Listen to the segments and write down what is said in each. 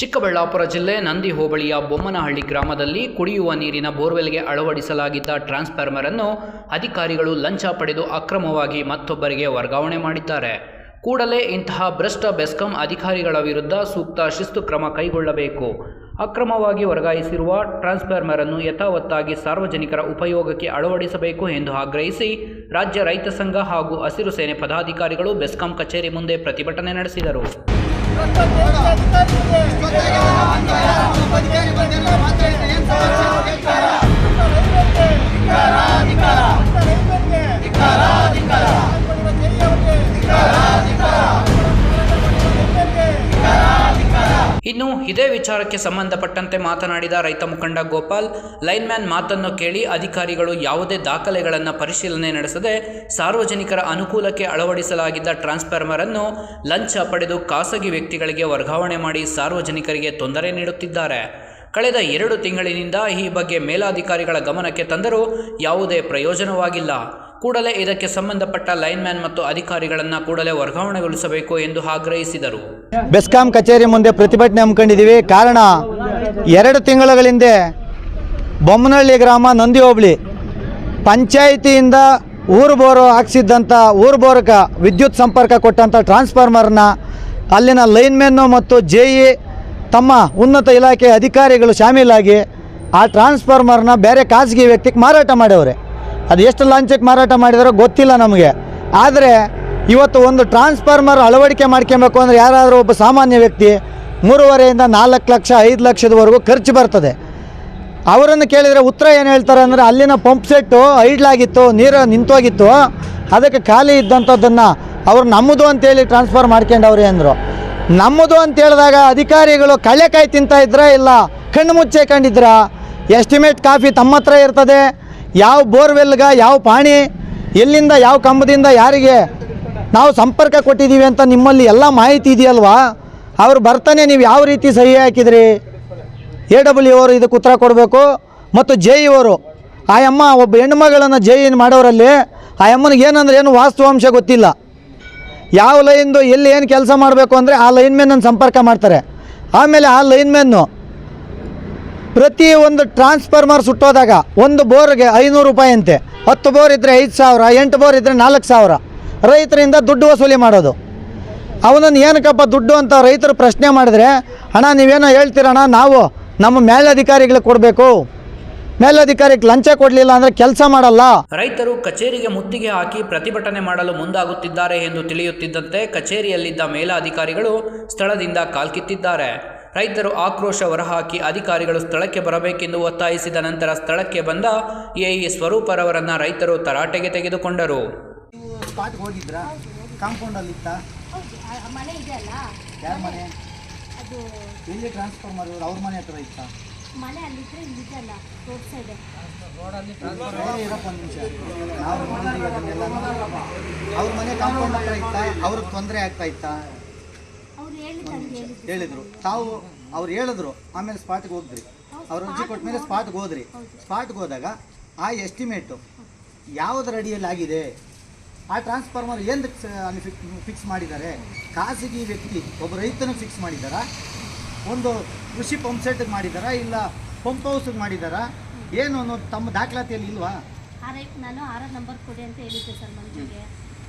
ಚಿಕ್ಕಬಳ್ಳಾಪುರ ಜಿಲ್ಲೆ ನಂದಿ ಹೋಬಳಿಯ ಬೊಮ್ಮನಹಳ್ಳಿ ಗ್ರಾಮದಲ್ಲಿ ಕುಡಿಯುವ ನೀರಿನ ಬೋರ್ವೆಲ್ಗೆ ಅಳವಡಿಸಲಾಗಿದ್ದ ಟ್ರಾನ್ಸ್ಫಾರ್ಮರ್ ಅನ್ನು ಅಧಿಕಾರಿಗಳು ಲಂಚ ಪಡೆದು ಅಕ್ರಮವಾಗಿ ಮತ್ತೊಬ್ಬರಿಗೆ ವರ್ಗಾವಣೆ ಮಾಡಿದ್ದಾರೆ. ಕೂಡಲೇ ಇಂತಹ ಭ್ರಷ್ಟ ಬೆಸ್ಕಾಂ ಅಧಿಕಾರಿಗಳ ವಿರುದ್ಧ ಸೂಕ್ತ ಶಿಸ್ತು ಕ್ರಮ ಕೈಗೊಳ್ಳಬೇಕು. ಅಕ್ರಮವಾಗಿ ವರ್ಗಾಯಿಸಿರುವ ಟ್ರಾನ್ಸ್ಫಾರ್ಮರ್ ಅನ್ನು ಯಥಾವತ್ತಾಗಿ ಸಾರ್ವಜನಿಕರ ಉಪಯೋಗಕ್ಕೆ ಅಳವಡಿಸಬೇಕು ಎಂದು ಆಗ್ರಹಿಸಿ ರಾಜ್ಯ ರೈತ ಸಂಘ ಹಾಗೂ ಹಸಿರು ಸೇನೆ ಪದಾಧಿಕಾರಿಗಳು ಬೆಸ್ಕಾಂ ಕಚೇರಿ ಮುಂದೆ ಪ್ರತಿಭಟನೆ ನಡೆಸಿದರು. Discoteca! ಇನ್ನು ಇದೇ ವಿಚಾರಕ್ಕೆ ಸಂಬಂಧಪಟ್ಟಂತೆ ಮಾತನಾಡಿದ ರೈತ ಮುಖಂಡ ಗೋಪಾಲ್ ಲೈನ್ಮ್ಯಾನ್ ಮಾತನ್ನು ಕೇಳಿ ಅಧಿಕಾರಿಗಳು ಯಾವುದೇ ದಾಖಲೆಗಳನ್ನು ಪರಿಶೀಲನೆ ನಡೆಸದೆ ಸಾರ್ವಜನಿಕರ ಅನುಕೂಲಕ್ಕೆ ಅಳವಡಿಸಲಾಗಿದ್ದ ಟ್ರಾನ್ಸ್ಫಾರ್ಮರ್ ಅನ್ನು ಲಂಚ ಪಡೆದು ಖಾಸಗಿ ವ್ಯಕ್ತಿಗಳಿಗೆ ವರ್ಗಾವಣೆ ಮಾಡಿ ಸಾರ್ವಜನಿಕರಿಗೆ ತೊಂದರೆ ನೀಡುತ್ತಿದ್ದಾರೆ. ಕಳೆದ ಎರಡು ತಿಂಗಳಿನಿಂದ ಈ ಬಗ್ಗೆ ಮೇಲಾಧಿಕಾರಿಗಳ ಗಮನಕ್ಕೆ ತಂದರೂ ಯಾವುದೇ ಪ್ರಯೋಜನವಾಗಿಲ್ಲ. ಕೂಡಲೇ ಇದಕ್ಕೆ ಸಂಬಂಧಪಟ್ಟ ಲೈನ್ಮ್ಯಾನ್ ಮತ್ತು ಅಧಿಕಾರಿಗಳನ್ನು ಕೂಡಲೇ ವರ್ಗಾವಣೆಗೊಳಿಸಬೇಕು ಎಂದು ಆಗ್ರಹಿಸಿದರು. ಬೆಸ್ಕಾಂ ಕಚೇರಿ ಮುಂದೆ ಪ್ರತಿಭಟನೆ ಹಮ್ಮಿಕೊಂಡಿದ್ದೀವಿ. ಕಾರಣ ಎರಡು ತಿಂಗಳ ಹಿಂದೆ ಬೊಮ್ಮನಹಳ್ಳಿ ಗ್ರಾಮ ನಂದಿ ಹೋಬಳಿ ಪಂಚಾಯಿತಿಯಿಂದ ಊರು ಬೋರು ಹಾಕ್ಸಿದ್ದಂಥ ಊರು ಬೋರಕ ವಿದ್ಯುತ್ ಸಂಪರ್ಕ ಕೊಟ್ಟಂಥ ಟ್ರಾನ್ಸ್ಫಾರ್ಮರ್ನ ಅಲ್ಲಿನ ಲೈನ್ಮೆನ್ನು ಮತ್ತು ಜೆ ಇ ತಮ್ಮ ಉನ್ನತ ಇಲಾಖೆ ಅಧಿಕಾರಿಗಳು ಶಾಮೀಲಾಗಿ ಆ ಟ್ರಾನ್ಸ್ಫಾರ್ಮರ್ನ ಬೇರೆ ಖಾಸಗಿ ವ್ಯಕ್ತಿಗೆ ಮಾರಾಟ ಮಾಡ್ಯವ್ರೆ ಅದು ಎಷ್ಟು ಲಾಂಚಕ್ಕೆ ಮಾರಾಟ ಮಾಡಿದಾರೋ ಗೊತ್ತಿಲ್ಲ ನಮಗೆ. ಆದರೆ ಇವತ್ತು ಒಂದು ಟ್ರಾನ್ಸ್ಫಾರ್ಮರ್ ಅಳವಡಿಕೆ ಮಾಡ್ಕೊಬೇಕು ಅಂದರೆ ಯಾರಾದರೂ ಒಬ್ಬ ಸಾಮಾನ್ಯ ವ್ಯಕ್ತಿ ಮೂರುವರೆಯಿಂದ ನಾಲ್ಕು ಲಕ್ಷ, ಐದು ಲಕ್ಷದವರೆಗೂ ಖರ್ಚು ಬರ್ತದೆ. ಅವರನ್ನು ಕೇಳಿದರೆ ಉತ್ತರ ಏನು ಹೇಳ್ತಾರೆ ಅಂದರೆ ಅಲ್ಲಿನ ಪಂಪ್ ಸೆಟ್ಟು ಐಡ್ಲಾಗಿತ್ತು, ನೀರು ನಿಂತೋಗಿತ್ತು, ಅದಕ್ಕೆ ಖಾಲಿ ಇದ್ದಂಥದ್ದನ್ನು ಅವ್ರು ನಮ್ಮದು ಅಂತೇಳಿ ಟ್ರಾನ್ಸ್ಫರ್ ಮಾಡ್ಕೊಂಡವ್ರೆ ಅಂದರು. ನಮ್ಮದು ಅಂತ ಹೇಳಿದಾಗ ಅಧಿಕಾರಿಗಳು ಕಳ್ಳೆಕಾಯಿ ತಿಂತಾ ಇದ್ರ ಇಲ್ಲ? ಕಣ್ಣು ಮುಚ್ಚೆ ಕಂಡಿದ್ರ ಎಸ್ಟಿಮೇಟ್ ಕಾಫಿ ತಮ್ಮ ಹತ್ರ ಇರ್ತದೆ. ಯಾವ ಬೋರ್ವೆಲ್ಗ ಯಾವ ಪಾಣಿ, ಎಲ್ಲಿಂದ ಯಾವ ಕಂಬದಿಂದ ಯಾರಿಗೆ ನಾವು ಸಂಪರ್ಕ ಕೊಟ್ಟಿದ್ದೀವಿ ಅಂತ ನಿಮ್ಮಲ್ಲಿ ಎಲ್ಲ ಮಾಹಿತಿ ಇದೆಯಲ್ವಾ? ಅವ್ರು ಬರ್ತಾನೆ ನೀವು ಯಾವ ರೀತಿ ಸಹಿ ಹಾಕಿದ್ರಿ? ಎ ಡಬ್ಲ್ಯೂ ಅವರು ಇದಕ್ಕೆ ಉತ್ತರ ಕೊಡಬೇಕು. ಮತ್ತು ಜೆ ಇವರು ಆ ಅಮ್ಮ ಒಬ್ಬ ಹೆಣ್ಮಗಳನ್ನು ಜೆ ಇನ್ ಮಾಡೋರಲ್ಲಿ ಆ ಅಮ್ಮನಿಗೆ ಏನಂದ್ರೆ ಏನು ವಾಸ್ತವಾಂಶ ಗೊತ್ತಿಲ್ಲ. ಯಾವ ಲೈನ್ದು ಎಲ್ಲಿ ಏನು ಕೆಲಸ ಮಾಡಬೇಕು ಅಂದರೆ ಆ ಲೈನ್ ಮೇಲೆ ನನ್ನ ಸಂಪರ್ಕ ಮಾಡ್ತಾರೆ. ಆಮೇಲೆ ಆ ಲೈನ್ಮೆನ್ನು ಪ್ರತಿ ಒಂದು ಟ್ರಾನ್ಸ್ಫಾರ್ಮರ್ ಸುಟ್ಟೋದಾಗ ಒಂದು ಬೋರ್ಗೆ ಐನೂರು ರೂಪಾಯಿ ಅಂತೆ. ಹತ್ತು ಬೋರ್ ಇದ್ದರೆ ಐದು ಸಾವಿರ, ಎಂಟು ಬೋರ್ ಇದ್ದರೆ ನಾಲ್ಕು ಸಾವಿರ. ರೈತರಿಂದ ದುಡ್ಡು ವಸೂಲಿ ಮಾಡೋದು. ಅವನನ್ನು ಏನಕ್ಕಪ್ಪ ದುಡ್ಡು ಅಂತ ರೈತರು ಪ್ರಶ್ನೆ ಮಾಡಿದ್ರೆ, ಅಣ್ಣ, ನೀವೇನೋ ಹೇಳ್ತೀರಣ್ಣ ನಾವು ನಮ್ಮ ಮೇಲಧಿಕಾರಿಗಳಿಗೆ ಕೊಡಬೇಕು. ಮೇಲಧಿಕಾರಿಗೆ ಲಂಚ ಕೊಡಲಿಲ್ಲ ಅಂದರೆ ಕೆಲಸ ಮಾಡಲ್ಲ. ರೈತರು ಕಚೇರಿಗೆ ಮುತ್ತಿಗೆ ಹಾಕಿ ಪ್ರತಿಭಟನೆ ಮಾಡಲು ಮುಂದಾಗುತ್ತಿದ್ದಾರೆ ಎಂದು ತಿಳಿಯುತ್ತಿದ್ದಂತೆ ಕಚೇರಿಯಲ್ಲಿದ್ದ ಮೇಲಾಧಿಕಾರಿಗಳು ಸ್ಥಳದಿಂದ ಕಾಲ್ಕಿತ್ತಿದ್ದಾರೆ. ರೈತರು ಆಕ್ರೋಶ ಹೊರಹಾಕಿ ಅಧಿಕಾರಿಗಳು ಸ್ಥಳಕ್ಕೆ ಬರಬೇಕೆಂದು ಒತ್ತಾಯಿಸಿದ ನಂತರ ಸ್ಥಳಕ್ಕೆ ಬಂದ ಎಇ ಸ್ವರೂಪರವರನ್ನು ರೈತರು ತರಾಟೆಗೆ ತೆಗೆದುಕೊಂಡರು. ಮನೆ ಇದೆ ಅಲ್ಲ? ಯಾರ ಮನೆ? ಅದು ಎಲ್ಲಿ ಟ್ರಾನ್ಸ್ಫಾರ್ಮರ್ ಅವ್ರ ಮನೆ ಹತ್ರ ಇತ್ತ? ಮನೆ ಅಲ್ಲಿದ್ರೆ ಇಲ್ಲಿದೆ ಅಲ್ಲ ರೋಡ್ ಸೈಡ್. ಅವ್ರ ಮನೆ ಕಾಂಪೌಂಡ್ ಹತ್ರ ಇತ್ತ? ಅವ್ರಿಗೆ ತೊಂದರೆ ಆಗ್ತಾ ಇತ್ತಾ ಅವ್ರು ಹೇಳಿದ್ದು ಹಂಗೆ ಹೇಳಿದ್ದು ಹೇಳಿದ್ರು. ತಾವು ಅವ್ರು ಹೇಳಿದ್ರು, ಆಮೇಲೆ ಸ್ಪಾಟ್ಗೆ ಹೋಗಿದ್ರಿ. ಅವ್ರು ಅರ್ಜಿ ಕೊಟ್ಟ ಮೇಲೆ ಸ್ಪಾಟ್ಗೆ ಹೋದ್ರಿ. ಸ್ಪಾಟ್ಗೆ ಹೋದಾಗ ಆ ಎಸ್ಟಿಮೇಟು ಯಾವುದರ ಅಡಿಯಲ್ಲಿ ಆಗಿದೆ? ಆ ಟ್ರಾನ್ಸ್ಫಾರ್ಮರ್ ಏನು ಅಲ್ಲಿ ಫಿಕ್ಸ್ ಮಾಡಿದ್ದಾರೆ? ಖಾಸಗಿ ವ್ಯಕ್ತಿ, ಒಬ್ಬ ರೈತನ ಫಿಕ್ಸ್ ಮಾಡಿದ್ದಾರಾ? ಒಂದು ಕೃಷಿ ಪಂಪ್ ಸೆಟ್ಗೆ ಮಾಡಿದ್ದಾರಾ? ಇಲ್ಲ ಪಂಪ್ ಹೌಸ್ಗೆ ಮಾಡಿದ್ದಾರಾ? ಏನು ಅನ್ನೋದು ತಮ್ಮ ದಾಖಲಾತಿಯಲ್ಲಿ ಇಲ್ವಾ? ನಾನು ಆರ್ ನಂಬರ್ ಕೊಡಿ ಅಂತ ಹೇಳಿದ್ದೆ ಸರ್ ಮಂಜುಗೆ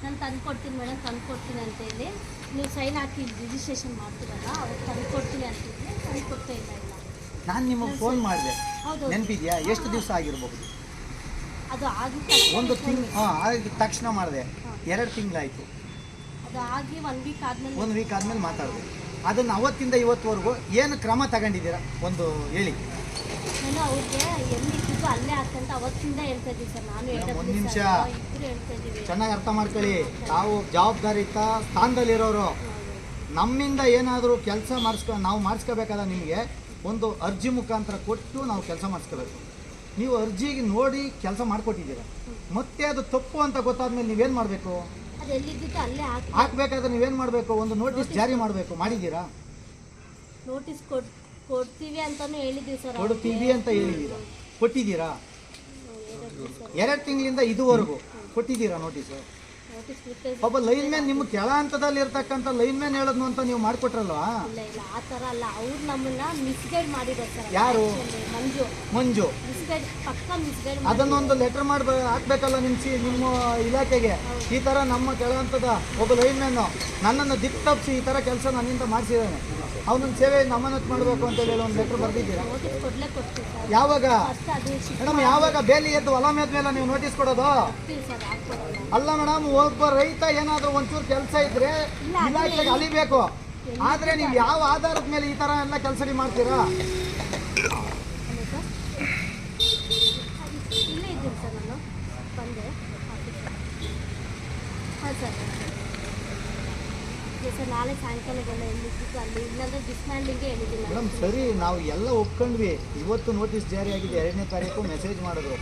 ನಾನು ತಂದು ಕೊಡ್ತೀನಿ ಮೇಡಮ್ ತಂದು ಕೊಡ್ತೀನಿ ಅಂತ ಹೇಳಿ. ನೀವು ಸೈನ್ ಹಾಕಿ ರಿಜಿಸ್ಟ್ರೇಷನ್ ಮಾಡ್ತೀರಲ್ಲ ಅವ್ರು ತಂದು ಕೊಡ್ತೀನಿ ಅಂತಿದ್ದೆ ತಂದು ಕೊಡ್ತಾ ಇಲ್ಲ ಇಲ್ಲ ನಾನು ನಿಮಗೆ ಫೋನ್ ಮಾಡಿದೆ. ನೆನಪಿದೆಯಾ? ಎಷ್ಟು ದಿವಸ ಆಗಿರಬಹುದು ಅದು ಆಗಿ ಒಂದು ತಿಂಗ್ ಹಾಂ ಆಗಿ ತಕ್ಷಣ ಮಾಡಿದೆ. ಎರಡು ತಿಂಗಳಾಯಿತು. ಅದು ಆಗಿ ಒನ್ ವೀಕ್ ಆದಮೇಲೆ ಒಂದು ವೀಕ್ ಆದಮೇಲೆ ಮಾತಾಡಿದೆ. ಅದನ್ನು ಅವತ್ತಿಂದ ಇವತ್ತುವರೆಗೂ ಏನು ಕ್ರಮ ತಗೊಂಡಿದ್ದೀರಾ? ಒಂದು ಹೇಳಿ. ನಾನು ಅವ್ರಿಗೆ ಅಲ್ಲೇ ಹಾಕಂತ ಅವತ್ತಿಂದ ಹೇಳ್ತಾ ಇದ್ದೀವಿ ಸರ್. ನಾನು ಮೇಡಮ್, ಒಂದ್ ನಿಮಿಷ. ಇಬ್ಬರು ಹೇಳ್ತಾ ಇದ್ದೀವಿ. ಚೆನ್ನಾಗಿ ಅರ್ಥ ಮಾಡ್ಕೊಳ್ಳಿ. ತಾವು ಜವಾಬ್ದಾರಿಯುತ ಸ್ಥಾನದಲ್ಲಿರೋರು. ನಮ್ಮಿಂದ ಏನಾದರೂ ಕೆಲಸ ಮಾಡಿಸ್ಕೊ ನಾವು ಮಾಡಿಸ್ಕೋಬೇಕಾದ ನಿಮಗೆ ಒಂದು ಅರ್ಜಿ ಮುಖಾಂತರ ಕೊಟ್ಟು ನಾವು ಕೆಲಸ ಮಾಡಿಸ್ಕೋಬೇಕು. ನೀವು ಅರ್ಜಿಗೆ ನೋಡಿ ಕೆಲಸ ಮಾಡಿಕೊಟ್ಟಿದ್ದೀರ. ಮತ್ತೆ ಅದು ತಪ್ಪು ಅಂತ ಗೊತ್ತಾದ್ಮೇಲೆ ನೀವೇನು ಮಾಡಬೇಕು? ಹಾಕ್ಬೇಕಾದ್ರೆ ನೀವೇನು ಮಾಡಬೇಕು? ಒಂದು ನೋಟಿಸ್ ಜಾರಿ ಮಾಡಬೇಕು. ಮಾಡಿದ್ದೀರಾ? ನೋಟಿಸ್ ಕೊಡ್ ಕೊಡ್ತೀವಿ ಅಂತಾನು ಹೇಳಿದ್ವಿ ಸರ್ ಕೊಡ್ತೀವಿ ಅಂತ ಹೇಳಿದ್ದೀರಾ? ಕೊಟ್ಟಿದ್ದೀರಾ? ಎರಡು ತಿಂಗಳಿಂದ ಇದುವರೆಗೂ ಕೊಟ್ಟಿದ್ದೀರಾ ನೋಟಿಸು? ಒಬ್ಬ ಲೈನ್ ಮ್ಯಾನ್ ನಿಮ್ಮ ಕೆಳ ಹಂತದಲ್ಲಿ ಇರ್ತಕ್ಕಂಥ ಲೈನ್ ಮ್ಯಾನ್ ಹೇಳೋದು ಅಂತ ನೀವು ಮಾಡಿಕೊಟ್ರಲ್ವಾ? ಇಲ್ಲ ಇಲ್ಲ ಆ ಥರ ಅಲ್ಲ. ಅವ್ರು ನಮ್ಮನ್ನ ಮಿಸ್ಗೈಡ್ ಮಾಡಿದ್ದಾರೆ ಸರ್. ಯಾರು? ಮಂಜು. ಮಂಜು. ಮಿಸ್ಗೈಡ್ ಪಕ್ಕ ಮಿಸ್ಗೈಡ್ ಅದನ್ನೊಂದು ಲೆಟರ್ ಮಾಡಿ ಹಾಕ್ಬೇಕಲ್ಲ ನಿಮ್ಮ ಸಿ ನಿಮ್ಮ ಇಲಾಖೆಗೆ. ಈ ಥರ ನಮ್ಮ ಕೆಳ ಹಂತದ ಒಬ್ಬ ಲೈನ್ ಮ್ಯಾನ್ ನನ್ನನ್ನು ದಿಕ್ಕು ತಪ್ಪಿಸಿ ಈ ಥರ ಕೆಲಸ ನನ್ನಿಂದ ಮಾಡಿಸಿದ್ದಾನೆ. ಅವನೊಂದು ಸೇವೆ ಅಮಾನತ್ ಮಾಡಬೇಕು ಅಂತ ಹೇಳಿ ಒಂದು ಲೆಟರ್ ಬರ್ದಿದ್ದೀರಾ? ಯಾವಾಗ? ಮೇಡಮ್, ಯಾವಾಗ ಬೇಲಿ ಎದ್ದು ಹೊಲ ಮೇದ್ಮೇಲೆ ನೀವು ನೋಟಿಸ್ ಕೊಡೋದು? ಅಲ್ಲ ಮೇಡಮ್, ಒಬ್ಬ ರೈತ ಏನಾದರೂ ಒಂಚೂರು ಕೆಲಸ ಇದ್ರೆ ಇಲಾಖೆಗೆ ಅಲಿಬೇಕು. ಆದ್ರೆ ನೀವು ಯಾವ ಆಧಾರದ ಮೇಲೆ ಈ ತರ ಎಲ್ಲ ಕೆಲಸ ಮಾಡ್ತೀರಾ? ಹಾಂ ಸರ್. ಸರ್ ನಾಳೆ ಎಲ್ಲಿದ್ದು ಅಲ್ಲಿ ಇಲ್ಲಾಂದ್ರೆ ಹೇಳಿದ್ದೀನಿ ಮೇಡಮ್ ಸರಿ ನಾವು ಎಲ್ಲ ಒಪ್ಕೊಂಡ್ವಿ. ಇವತ್ತು ನೋಟಿಸ್ ಜಾರಿ ಆಗಿದೆ. ಎರಡನೇ ತಾರೀಕು ಮೆಸೇಜ್ ಮಾಡಿದ್ರು.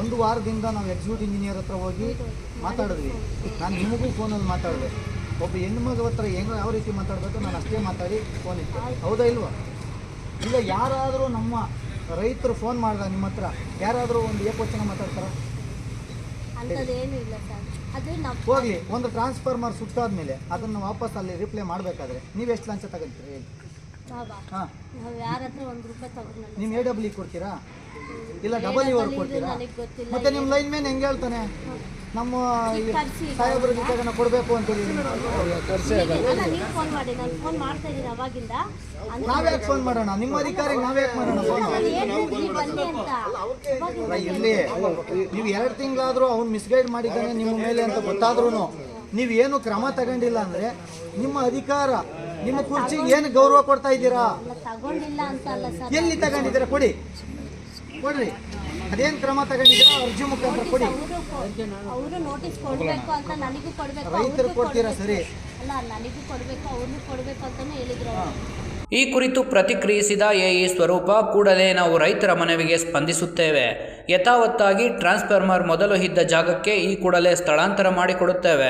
ಒಂದು ವಾರದಿಂದ ನಾವು ಎಕ್ಸಿಕ್ಯೂಟ್ ಇಂಜಿನಿಯರ್ ಹತ್ರ ಹೋಗಿ ಮಾತಾಡಿದ್ವಿ. ನಾನು ನಿಮಗೂ ಫೋನಲ್ಲಿ ಮಾತಾಡಿದೆ. ಒಬ್ಬ ಹೆಣ್ಮಗ ಹತ್ರ ಹೆಂಗ ಯಾವ ರೀತಿ ಮಾತಾಡಬೇಕು ನಾನು ಅಷ್ಟೇ ಮಾತಾಡಿ ಫೋನ್ ಇತ್ತು ಹೌದಾ ಇಲ್ವಾ? ಈಗ ಯಾರಾದರೂ ನಮ್ಮ ರೈತರು ಫೋನ್ ಮಾಡಿದ ನಿಮ್ಮ ಹತ್ರ? ಯಾರಾದರೂ ಒಂದು ಏಕವಚನ ಮಾತಾಡ್ತಾರ? ಅಂಥದ್ದೇನು ಇಲ್ಲ ಸರ್. ಹೋಗ್ಲಿ ಒಂದು ಟ್ರಾನ್ಸ್ಫಾರ್ಮರ್ ಸುಟ್ಟಾದ್ಮೇಲೆ ಅದನ್ನು ವಾಪಸ್ ಅಲ್ಲಿ ರಿಪ್ಲೈ ಮಾಡಬೇಕಾದ್ರೆ ನೀವು ಎಷ್ಟು ಲಂಚ ತಗೊಂತೀರಿ ಹೇಳಿ. ಹಾಂ. ನೀವು ಎ ಡಬ್ಲ್ಯೂ ಕೊಡ್ತೀರಾ? ಇಲ್ಲ ಡಬಲ್ ಇ ಕೊಡ್ತೀರಾ? ನನಗೆ ಗೊತ್ತಿಲ್ಲ ಮತ್ತೆ ನಿಮ್ಮ ಲೈನ್ ಮೇನ್ ಹೆಂಗೆ ಹೇಳ್ತಾನೆ ನಮ್ಮ ಸಾಹೇಬ್ರ ಜೊತೆಗೆ ಕೊಡಬೇಕು ಅಂತ ಅಲ್ಲ ನೀವು ಫೋನ್ ಮಾಡಿ ನಾನು ಫೋನ್ ಮಾಡ್ತಾ ಅವಾಗಿಂದ. ಅಂದ್ರೆ ನಾವ್ಯಾಕೆ ಫೋನ್ ಮಾಡೋಣ? ನಿಮ್ಮ ಅಧಿಕಾರಿಗೆ ನಾವ್ಯಾಕೆ ಮಾಡೋಣ ಫೋನ್ ಇಲ್ಲಿ ನೀವು ಎರಡು ತಿಂಗಳಾದರೂ ಅವ್ನು ಮಿಸ್ಗೈಡ್ ಮಾಡಿದ್ದಾನೆ ನಿಮ್ಮ ಮೇಲೆ ಅಂತ ಗೊತ್ತಾದ್ರೂ ನೀವು ಏನು ಕ್ರಮ ತಗೊಂಡಿಲ್ಲ ಅಂದ್ರೆ ನಿಮ್ಮ ಅಧಿಕಾರ ನಿಮ್ಮ ಕುರ್ಚಿಗೆ ಏನು ಗೌರವ ಕೊಡ್ತಾ ಇದ್ದೀರಾ? ತಗೊಂಡಿಲ್ಲ ಅಂತ ಅಲ್ಲ ಸರ್. ಎಲ್ಲಿ ತಗೊಂಡಿದ್ದೀರಾ? ಕೊಡಿ. ಕೊಡ್ರಿ ಅದೇನು ಕ್ರಮ ತಗೊಂಡಿದ್ದೀರಾ? ಅರ್ಜಿ ಮುಖಾಂತರ ಕೊಡಿ. ಅವರು ಅವರು ನೋಟಿಸ್ ಕೊಡಬೇಕು ಅಂತ ನನಗೂ ಕೊಡಬೇಕು ರೈತರು ಕೊಡ್ತೀರಾ ಸರಿ? ಅಲ್ಲ ನನಗೂ ಕೊಡಬೇಕು ಅವ್ರಿಗೂ ಕೊಡಬೇಕು ಅಂತಾನೆ ಹೇಳಿದ್ರು ಈ ಕುರಿತು ಪ್ರತಿಕ್ರಿಯಿಸಿದ ಎಇ ಸ್ವರೂಪ ಕೂಡಲೇ ನಾವು ರೈತರ ಮನವಿಗೆ ಸ್ಪಂದಿಸುತ್ತೇವೆ. ಯಥಾವತ್ತಾಗಿ ಟ್ರಾನ್ಸ್ಫಾರ್ಮರ್ ಮೊದಲು ಇದ್ದ ಜಾಗಕ್ಕೆ ಈ ಕೂಡಲೇ ಸ್ಥಳಾಂತರ ಮಾಡಿಕೊಡುತ್ತೇವೆ.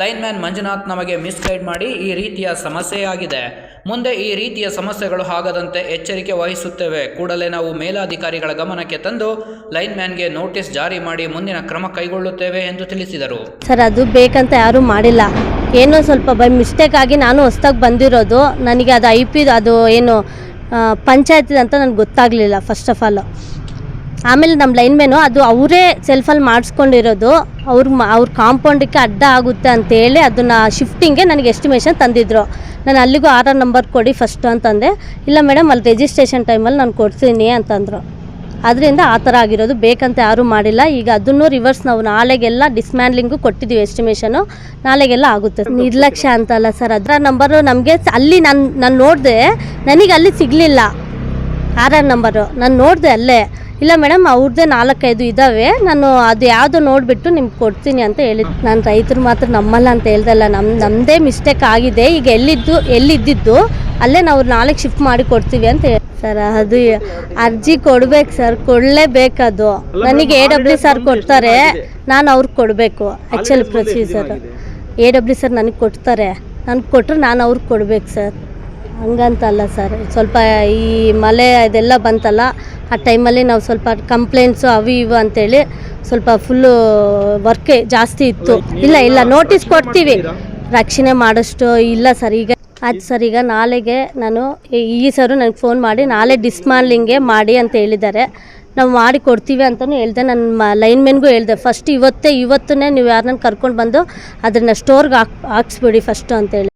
ಲೈನ್ಮ್ಯಾನ್ ಮಂಜುನಾಥ್ ನಮಗೆ ಮಿಸ್ಗೈಡ್ ಮಾಡಿ ಈ ರೀತಿಯ ಸಮಸ್ಯೆಯಾಗಿದೆ ಮುಂದೆ ಈ ರೀತಿಯ ಸಮಸ್ಯೆಗಳು ಆಗದಂತೆ ಎಚ್ಚರಿಕೆ ವಹಿಸುತ್ತೇವೆ. ಕೂಡಲೇ ನಾವು ಮೇಲಾಧಿಕಾರಿಗಳ ಗಮನಕ್ಕೆ ತಂದು ಲೈನ್ಮ್ಯಾನ್ಗೆ ನೋಟಿಸ್ ಜಾರಿ ಮಾಡಿ ಮುಂದಿನ ಕ್ರಮ ಕೈಗೊಳ್ಳುತ್ತೇವೆ ಎಂದು ತಿಳಿಸಿದರು. ಸರ್, ಅದು ಬೇಕಂತ ಯಾರೂ ಮಾಡಿಲ್ಲ. ಏನೋ ಸ್ವಲ್ಪ ಬೈ, ಮಿಸ್ಟೇಕ್ ಆಗಿ ನಾನು ಹೊಸ್ದಾಗಿ ಬಂದಿರೋದು. ನನಗೆ ಅದು ಐ ಪಿ, ಅದು ಏನು ಪಂಚಾಯತ್ ಅಂತ ನನಗೆ ಗೊತ್ತಾಗಲಿಲ್ಲ, ಫಸ್ಟ್ ಆಫ್ ಆಲ್. ಆಮೇಲೆ ನಮ್ಮ ಲೈನ್ ಮೇನು ಅದು ಅವರೇ ಸೆಲ್ಫಲ್ಲಿ ಮಾಡಿಸ್ಕೊಂಡಿರೋದು. ಅವ್ರ ಅವ್ರ ಕಾಂಪೌಂಡಕ್ಕೆ ಅಡ್ಡ ಆಗುತ್ತೆ ಅಂತೇಳಿ ಅದನ್ನು ಶಿಫ್ಟಿಂಗೆ ನನಗೆ ಎಸ್ಟಿಮೇಷನ್ ತಂದಿದ್ರು. ನಾನು ಅಲ್ಲಿಗೂ ಆರ್ ಆರ್ ನಂಬರ್ ಕೊಡಿ ಫಸ್ಟ್ ಅಂತಂದೆ. ಇಲ್ಲ ಮೇಡಮ್ ಅಲ್ಲಿ ರಿಜಿಸ್ಟ್ರೇಷನ್ ಟೈಮಲ್ಲಿ ನಾನು ಕೊಡ್ತೀನಿ ಅಂತಂದರು. ಅದರಿಂದ ಆ ಥರ ಆಗಿರೋದು. ಬೇಕಂತ ಯಾರೂ ಮಾಡಿಲ್ಲ. ಈಗ ಅದನ್ನು ರಿವರ್ಸ್ ನಾವು ನಾಳೆಗೆಲ್ಲ ಡಿಸ್ಮ್ಯಾಂಡ್ಲಿಂಗು ಕೊಟ್ಟಿದ್ದೀವಿ ಎಸ್ಟಿಮೇಷನು ನಾಳೆಗೆಲ್ಲ ಆಗುತ್ತೆ. ನಿರ್ಲಕ್ಷ್ಯ ಅಂತಲ್ಲ ಸರ್ ಅದರ ನಂಬರು ನಮಗೆ ಅಲ್ಲಿ ನಾನು ನಾನು ನೋಡಿದೆ. ನನಗೆ ಅಲ್ಲಿ ಸಿಗಲಿಲ್ಲ. R R number. ನಾನು ನೋಡಿದೆ ಅಲ್ಲೇ. ಇಲ್ಲ ಮೇಡಮ್ ಅವ್ರದ್ದೇ ನಾಲ್ಕೈದು ಇದ್ದಾವೆ ನಾನು ಅದು ಯಾವುದೋ ನೋಡಿಬಿಟ್ಟು ನಿಮ್ಗೆ ಕೊಡ್ತೀನಿ ಅಂತ ಹೇಳಿದ್ ನಾನು ರೈತರು ಮಾತ್ರ ನಮ್ಮಲ್ಲ ಅಂತ ಹೇಳ್ದಲ್ಲ ನಮ್ಮ ನಮ್ಮದೇ ಮಿಸ್ಟೇಕ್ ಆಗಿದೆ. ಈಗ ಎಲ್ಲಿದ್ದು ಎಲ್ಲಿದ್ದಿದ್ದು ಅಲ್ಲೇ ನಾವು ನಾಲ್ಕು ಶಿಫ್ಟ್ ಮಾಡಿ ಕೊಡ್ತೀವಿ ಅಂತ ಹೇಳಿ. ಸರ್ ಅದು ಅರ್ಜಿ ಕೊಡ್ಬೇಕು ಸರ್ ಕೊಡಲೇಬೇಕದು ನನಗೆ ಎ ಡಬ್ಲ್ಯೂ ಸರ್ ಕೊಡ್ತಾರೆ ನಾನು ಅವ್ರಿಗೆ ಕೊಡಬೇಕು actually procedure A W sir ನನಗೆ ಕೊಡ್ತಾರೆ ನನಗೆ ಕೊಟ್ಟರೆ ನಾನು ಅವ್ರಿಗೆ ಕೊಡ್ಬೇಕು ಸರ್. ಹಂಗಂತಲ್ಲ ಸರ್. ಸ್ವಲ್ಪ ಈ ಮಳೆ ಇದೆಲ್ಲ ಬಂತಲ್ಲ, ಆ ಟೈಮಲ್ಲಿ ನಾವು ಸ್ವಲ್ಪ ಕಂಪ್ಲೇಂಟ್ಸು ಅವು ಇವು ಅಂತೇಳಿ ಸ್ವಲ್ಪ ಫುಲ್ಲು ವರ್ಕ್ ಜಾಸ್ತಿ ಇತ್ತು. ಇಲ್ಲ ಇಲ್ಲ ನೋಟಿಸ್ ಕೊಡ್ತೀವಿ. ರಕ್ಷಣೆ ಮಾಡೋಷ್ಟು ಇಲ್ಲ ಸರ್. ಈಗ ಆಯ್ತು ಸರ್, ಈಗ ನಾಳೆಗೆ ನಾನು ಈ- ಸರು ನನಗೆ ಫೋನ್ ಮಾಡಿ ನಾಳೆ ಡಿಸ್ಮಾಲಿಂಗೆ ಮಾಡಿ ಅಂತ ಹೇಳಿದ್ದಾರೆ. ನಾವು ಮಾಡಿ ಕೊಡ್ತೀವಿ ಅಂತಲೂ ಹೇಳಿದೆ. ನನ್ನ ಲೈನ್ಮೆನ್ಗೂ ಹೇಳಿದೆ ಫಸ್ಟ್ ಇವತ್ತೇ ಇವತ್ತೇ ನೀವು ಯಾರನ್ನ ಕರ್ಕೊಂಡು ಬಂದು ಅದನ್ನು ಸ್ಟೋರ್ಗೆ ಹಾಕ್ ಹಾಕ್ಸ್ಬಿಡಿ ಫಸ್ಟು ಅಂತೇಳಿ.